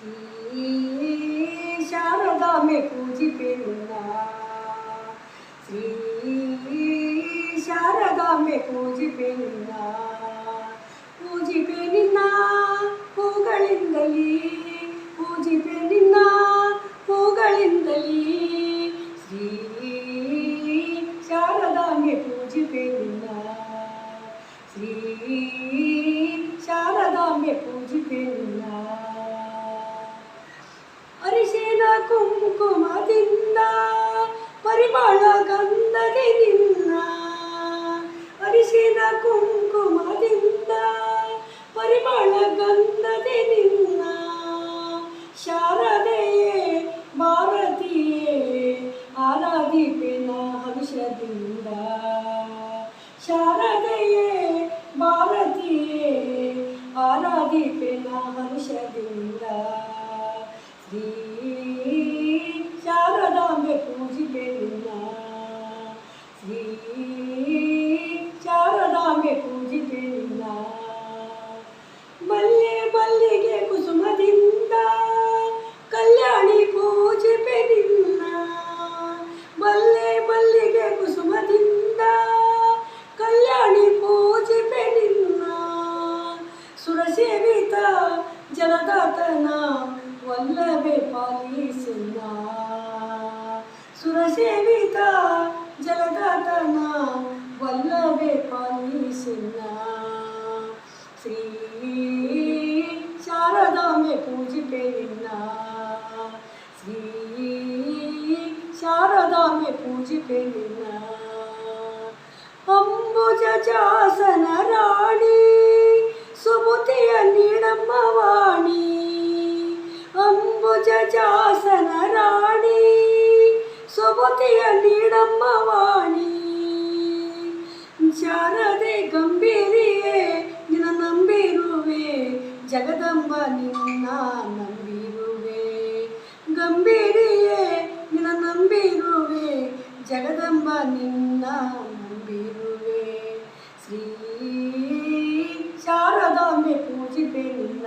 ಶ್ರೀ ಶಾರದಾಂಬೆ ಪೂಜಿಪೆ ನಿನ್ನ ಶ್ರೀ ಶಾರದಾಂಬೆ ಪೂಜಿಪೆ ನಿನ್ನ ಪೂಜಿಪೆ ನಿನ್ನ ಹೂಗಳಿಂದಲೇ ಪೂಜಿಪೆ ನಿನ್ನ ಹೂಗಳಿಂದಲೇ ಶ್ರೀ ಶಾರದಾಂಬೆ ಪೂಜಿಪೆ ನಿನ್ನ ಶ್ರೀ ಶಾರದಾಂಬೆ ಪೂಜಿಪೆ ನಿನ್ನ ಕುಂಕುಮದಿಂದ ಪರಿಮಳ ಗಂಧದಿ ನಿನ್ನ. ಅರಿಶಿನ ಕುಂಕುಮದಿಂದ ಪರಿಮಳ ಗಂಧದಿ ನಿನ್ನ. ಶಾರದೆಯೇ ಭಾರತೀಯೇ ಆರಾಧಿಪಿನ ಹರ್ಷದಿಂದ ಶಾರದೆಯೇ ಭಾರತೀಯೇ ಆರಾಧಿಪಿನ ಹರ್ಷದಿಂದ ಶ್ರೀ सुरसेविता जनदातना वल्लभे पाली सुना सिन्हा सुरसेविता जनदातना वल्लभे पाली सुना श्री शारदा में पूज पे निन्ना श्री शारदा में पूज पे निन्ना अम्बुज चासन राण ಜಾಸನ ರಾಣಿ ಸೊಬತೆಯ ನೀಡಮ್ಮ ವಾಣಿ ಜಾರದೆ ಗಂಭೀರಿಯೇ, ನಿನ್ನ ನಂಬಿರುವೆ, ಜಗದಂಬ ನಿನ್ನ ನಂಬಿರುವೆ. ಗಂಭೀರಿಯೇ, ನಿನ್ನ ನಂಬಿರುವೆ, ಜಗದಂಬ ನಿನ್ನ ನಂಬಿರುವೆ. ಶ್ರೀ ಶಾರದಾಂಬೆ ಪೂಜಿತೆ ನಿನ್ನ